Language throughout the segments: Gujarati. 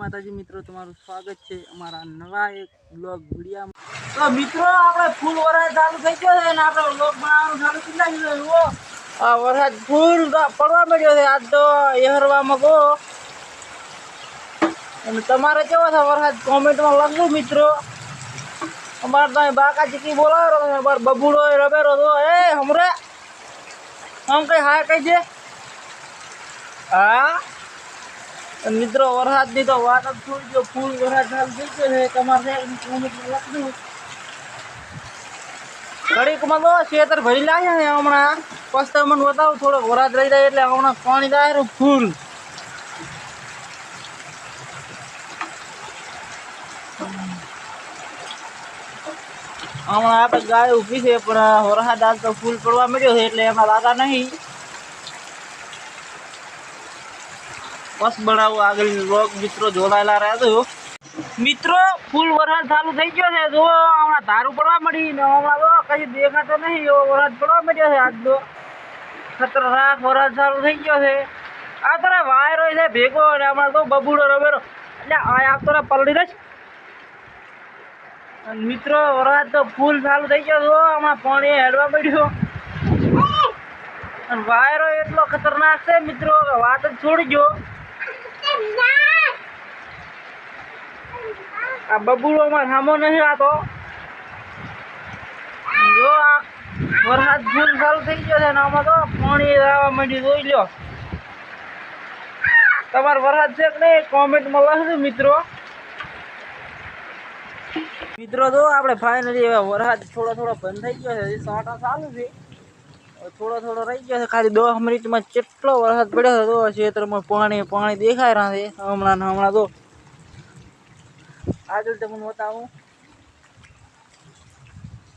માતાજી મિત્રો, તમારું સ્વાગત છે અમારા નવા એક બ્લોગ વિડીયામાં. તો મિત્રો, આપણે ફૂલ વરસાદ ચાલુ થઈ ગયો છે અને આપણે બ્લોગ બનાવવાનું ચાલુ કરી નાખ્યું આ વરસાદ ફૂલ પડવા માંડ્યો છે. આજ તો એહરવામાં ગો અને તમારે કેવો છે વરસાદ? કોમેન્ટમાં લખજો મિત્રો. અમારે તો બાકા ચીકી બોલાવો અમારે બબુડો રબેરો તો એ, હમરે? આમ કઈ હા કઈ છે? હા? મિત્રો, વરસાદની તો વાત જ થોડી ગયો ફૂલ વરસાદ ચાલુ થઈ ગયો છે તમારે કોમેન્ટમાં ઘડીકમાં તો ખેતર ભરી લાગ્યા છે હમણાં. પછી મને બતાવો થોડોક વરસાદ રહી જાય એટલે હમણાં પાણી જાય ફૂલ. હમણાં આપણે ગાય ઊભી છે, પણ વરસાદ હાલ તો ફૂલ પડવા મળ્યો છે, એટલે એમાં લાગા નહીં. બસ બનાવું. આગળ વ્લોગ મિત્રો જોડાયેલા રહેજો મિત્રો ફૂલ વરસાદ ચાલુ થઈ ગયો છે જો હમણાં ધારું પડવા મળી ને હમણાં કઈ દેખાતો નહીં. એવો વરસાદ પડવા મળ્યો છે આજ તો. ખતરનાક વરસાદ ચાલુ થઈ ગયો છે. આ તરફ વાયરો છે, ભેગો. અને હમણાં તો બબુડો રવેરો. એટલે આ આ પલડી રહીશ મિત્રો, વરસાદ તો ફૂલ ચાલુ થઈ ગયો છો હમણાં પાણી હેડવા મળ્યો વાયરો એટલો ખતરનાક છે, મિત્રો વાત જ છોડી ગયો આ બબુડો માં સામો નહીં આતો જો આ વરસાદ ફૂલ ચાલુ થઈ ગયો છે ને આમાં તો પાણી આવવા માંડી જોઈ લો તમારે વરસાદ છે કે નહીં? કોમેન્ટમાં લખજો, મિત્રો. મિત્રો તો આપણે ફાઇનલી હવે વરસાદ થોડો થોડો બંધ થઈ ગયો છે. સાટા ચાલુ છે. થોડો થોડો રહી ગયો છે. ખાલી દસ મિનિટમાં કેટલો વરસાદ પડ્યો હતો તો ખેતરમાં પાણી પાણી દેખાય રહ્યા છે. હમણાં હમણાં તો આગળ તમને બતાવું.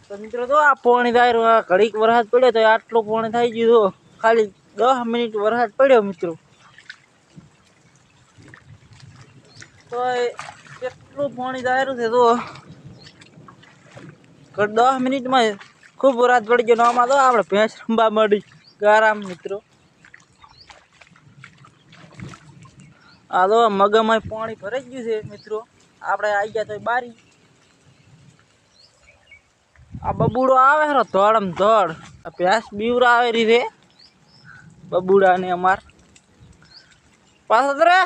તો મિત્રો તો આ પાણી થાય આ ઘડીક વરસાદ પડ્યો તો આટલું પાણી થઈ ગયું તો ખાલી દસ મિનિટ વરસાદ પડ્યો મિત્રો. તો કેટલું પાણી દાયરું છે તો દસ મિનિટમાં ખૂબ વરસાદ પડી ગયો ને આમાં તો આપણે ભેંસ રંબા મળી. આરામ મિત્રો. આ તો મગમાં પાણી ભરાઈ ગયું છે મિત્રો. આપણે આવી ગયા તો બારી. આ બબુડો આવે છે ધોળમ ધોળ આ ભેંસ બીવરા આવે રીતે. બબુડા ને અમાર. પાછા રે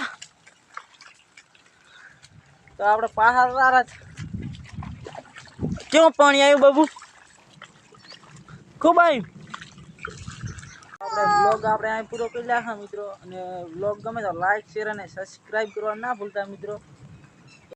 તો આપણે પાછા તારા કેવું પાણી આવ્યું બાબુ? ખૂબ આવ્યું આપણે બ્લોગ આપણે અહીં પૂરો કરી નાખા મિત્રો. અને બ્લોગ ગમે તો લાઈક શેર અને સબસ્ક્રાઈબ કરવા ના ભૂલતા મિત્રો.